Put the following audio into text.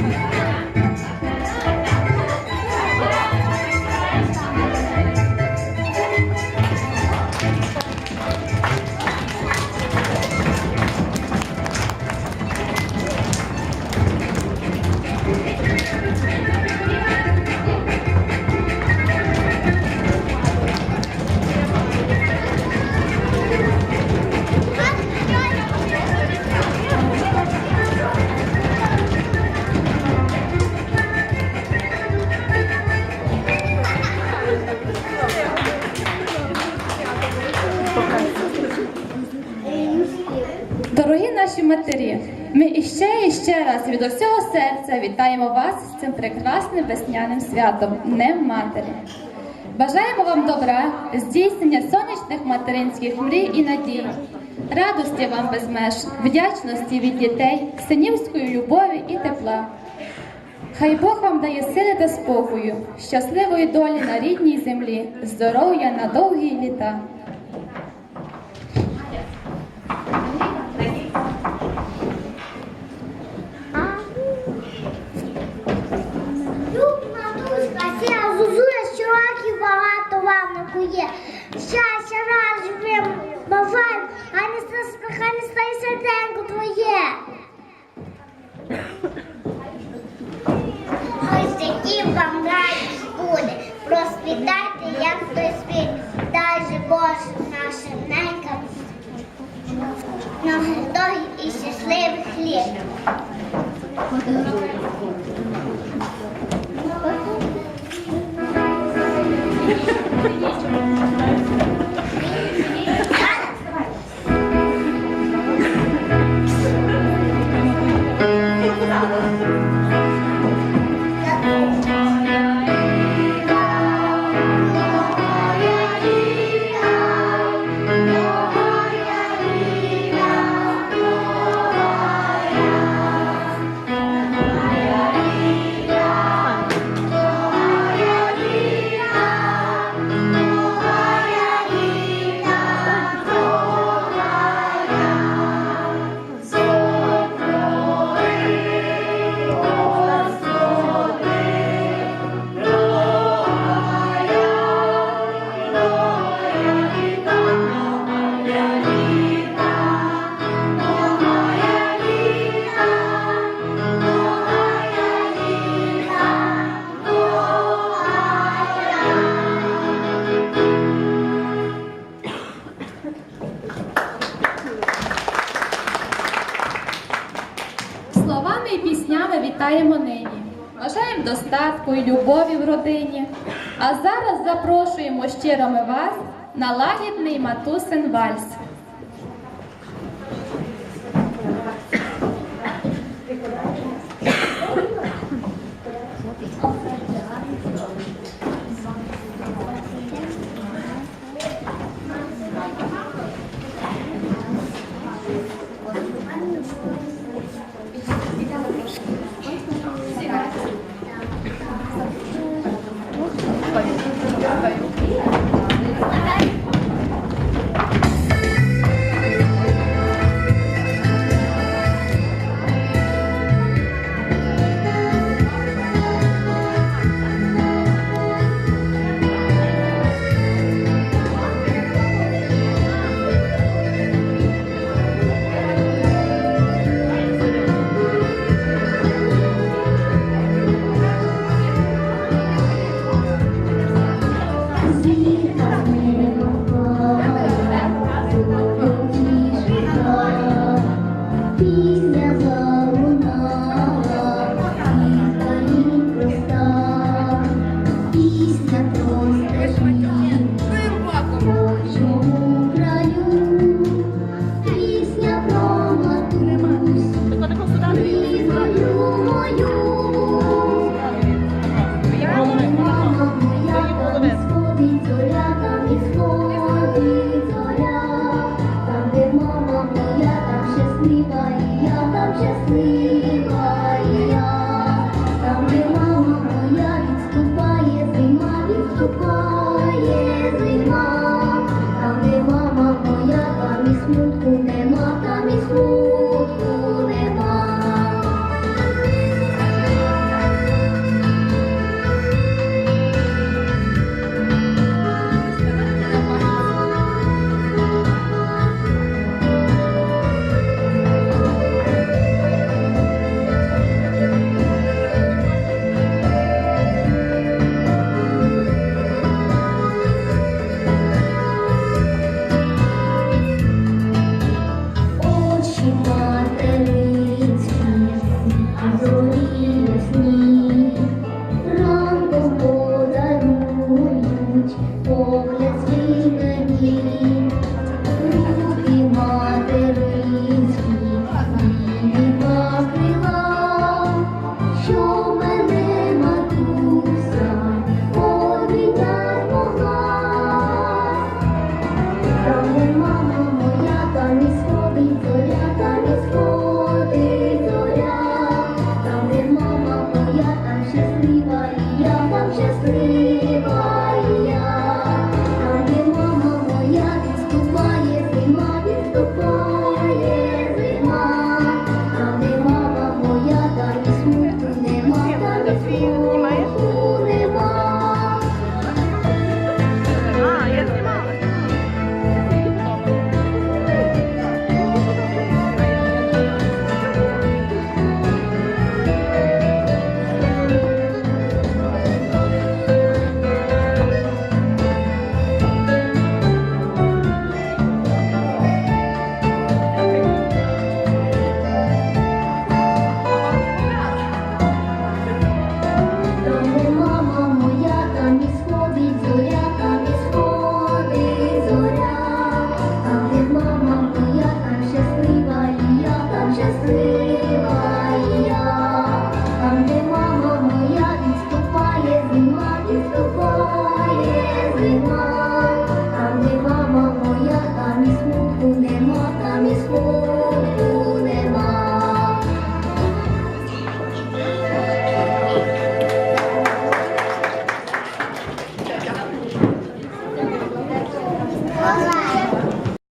Thank. Матері, ми іще і ще раз від усього серця вітаємо вас з цим прекрасним весняним святом Днем Матері. Бажаємо вам добра, здійснення сонячних материнських мрій і надій, радості вам без меж, вдячності від дітей, синівської любові і тепла. Хай Бог вам дає сили та спокою, щасливої долі на рідній землі, здоров'я на довгі літа. Накує. Щастя, радість, бажаю, хай не ста- стає серденько твоє. Ось такі вам радість буде, розпитайте, як той світ, дай же Боже нашим Бажаємо достатку і любові в родині. А зараз запрошуємо щиро ми вас на лагідний матусин вальс. anybody free.